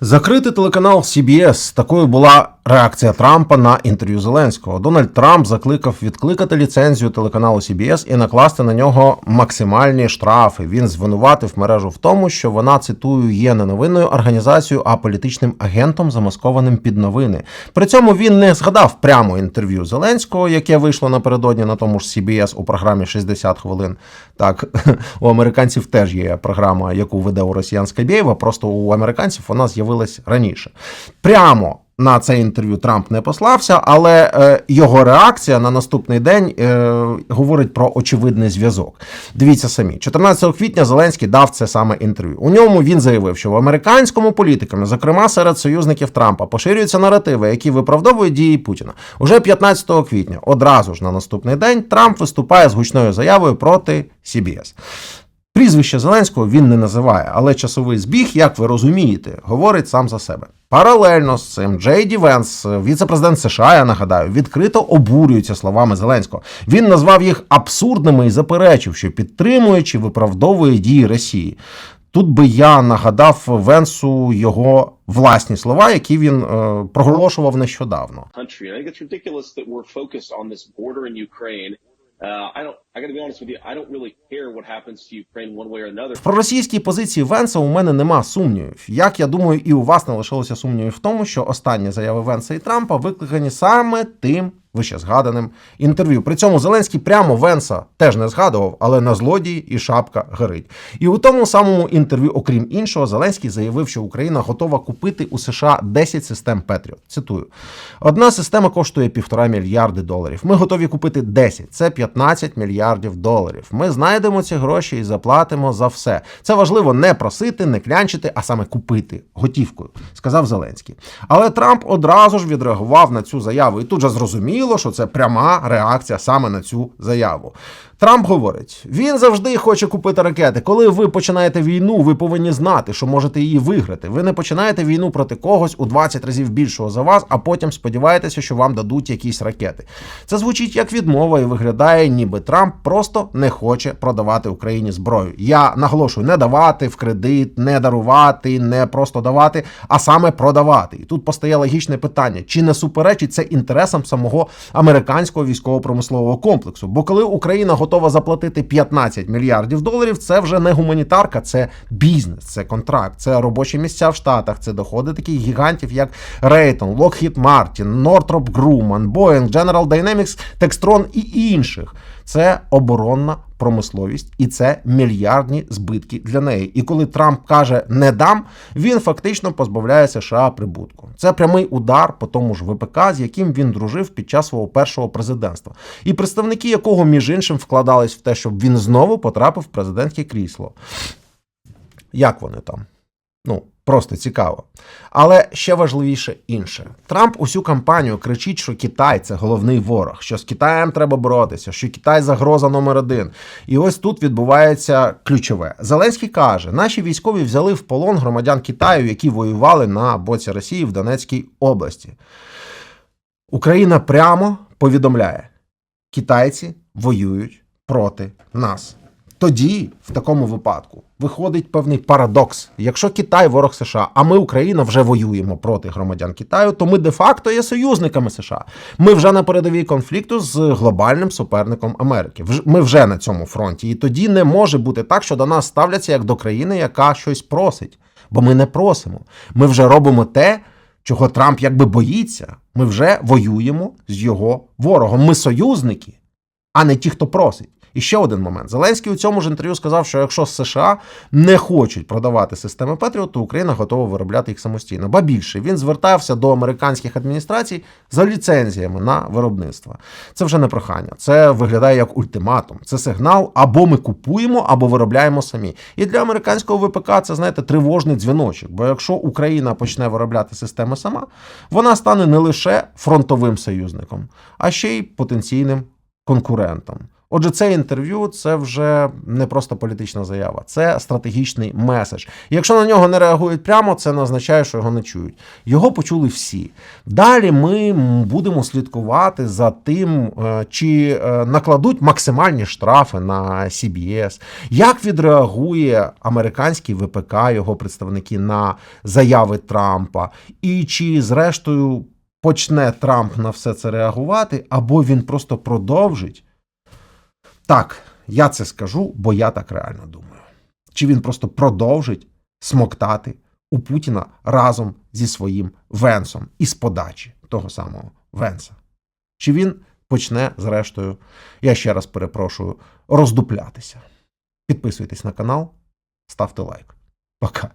Закритий телеканал CBS. Такою була реакція Трампа на інтерв'ю Зеленського. Дональд Трамп закликав відкликати ліцензію телеканалу CBS і накласти на нього максимальні штрафи. Він звинуватив мережу в тому, що вона цитую є не новинною організацією, а політичним агентом, замаскованим під новини. При цьому він не згадав прямо інтерв'ю Зеленського, яке вийшло напередодні на тому ж CBS у програмі 60 хвилин. Так у американців теж є програма, яку веде у росіян Скабєєва, Просто у американців вона з'явилась раніше. Прямо на це інтерв'ю Трамп не послався, але е, його реакція на наступний день е, говорить про очевидний зв'язок. Дивіться самі, 14 квітня Зеленський дав це саме інтерв'ю. У ньому він заявив, що в американському політиками, зокрема серед союзників Трампа, поширюються наративи, які виправдовують дії Путіна. Уже 15 квітня, одразу ж на наступний день, Трамп виступає з гучною заявою проти CBS. Прізвище Зеленського він не називає, але часовий збіг, як ви розумієте, говорить сам за себе. Паралельно з цим Джей Ді Венс, віце-президент США, я нагадаю, відкрито обурюється словами Зеленського. Він назвав їх абсурдними і заперечив, що підтримує чи виправдовує дії Росії. Тут би я нагадав Венсу його власні слова, які він е, проголошував нещодавно. I. Uh, don't. I got to be honest with you. I don't really care what happens to Ukraine one way or another. В проросійській позиції Венса у мене нема сумнівів. Як я думаю, і у вас не лишилося сумнівів в тому, що останні заяви Венса і Трампа викликані саме тим вище згаданим інтерв'ю. При цьому Зеленський прямо Венса теж не згадував, але на злодії і шапка горить. І у тому самому інтерв'ю, окрім іншого, Зеленський заявив, що Україна готова купити у США 10 систем Петріот. Цитую: одна система коштує півтора мільярди доларів. Ми готові купити 10. Це 15 мільярдів доларів. Ми знайдемо ці гроші і заплатимо за все. Це важливо не просити, не клянчити, а саме купити готівкою, сказав Зеленський. Але Трамп одразу ж відреагував на цю заяву, і тут же зрозуміло, що це пряма реакція саме на цю заяву. Трамп говорить: він завжди хоче купити ракети. Коли ви починаєте війну, ви повинні знати, що можете її виграти. Ви не починаєте війну проти когось у 20 разів більшого за вас, а потім сподіваєтеся, що вам дадуть якісь ракети. Це звучить як відмова і виглядає, ніби Трамп просто не хоче продавати Україні зброю. Я наголошую, не давати в кредит, не дарувати, не просто давати, а саме продавати. І тут постає логічне питання: чи не суперечить це інтересам самого американського військово-промислового комплексу? Бо коли Україна готова заплатити 15 мільярдів доларів, це вже не гуманітарка, це бізнес, це контракт, це робочі місця в Штатах, це доходи таких гігантів, як Рейтон, Lockheed Martin, Northrop Grumman, Boeing, General Dynamics, Textron і інших. Це оборонна промисловість, і це мільярдні збитки для неї. І коли Трамп каже не дам, він фактично позбавляє США прибутку. Це прямий удар по тому ж ВПК, з яким він дружив під час свого першого президентства, і представники якого між іншим вкладались в те, щоб він знову потрапив в президентське крісло. Як вони там? Ну, просто цікаво. Але ще важливіше інше. Трамп усю кампанію кричить, що Китай це головний ворог, що з Китаєм треба боротися, що Китай загроза номер один. І ось тут відбувається ключове. Зеленський каже: наші військові взяли в полон громадян Китаю, які воювали на боці Росії в Донецькій області. Україна прямо повідомляє: китайці воюють проти нас. Тоді, в такому випадку, виходить певний парадокс. Якщо Китай ворог США, а ми, Україна, вже воюємо проти громадян Китаю, то ми де-факто є союзниками США. Ми вже на передовій конфлікту з глобальним суперником Америки. Ми вже на цьому фронті. І тоді не може бути так, що до нас ставляться як до країни, яка щось просить. Бо ми не просимо. Ми вже робимо те, чого Трамп якби боїться. Ми вже воюємо з його ворогом. Ми союзники, а не ті, хто просить. І ще один момент. Зеленський у цьому ж інтерв'ю сказав, що якщо США не хочуть продавати системи Петріот, то Україна готова виробляти їх самостійно. Ба більше він звертався до американських адміністрацій за ліцензіями на виробництво. Це вже не прохання, це виглядає як ультиматум. Це сигнал або ми купуємо, або виробляємо самі. І для американського ВПК це знаєте тривожний дзвіночок. Бо якщо Україна почне виробляти системи сама, вона стане не лише фронтовим союзником, а ще й потенційним конкурентом. Отже, це інтерв'ю це вже не просто політична заява, це стратегічний меседж. І якщо на нього не реагують прямо, це не означає, що його не чують. Його почули всі. Далі ми будемо слідкувати за тим, е, чи е, накладуть максимальні штрафи на CBS, як відреагує американський ВПК, його представники на заяви Трампа, і чи зрештою почне Трамп на все це реагувати, або він просто продовжить. Так, я це скажу, бо я так реально думаю. Чи він просто продовжить смоктати у Путіна разом зі своїм Венсом із подачі того самого Венса? Чи він почне, зрештою, я ще раз перепрошую, роздуплятися? Підписуйтесь на канал, ставте лайк. Пока.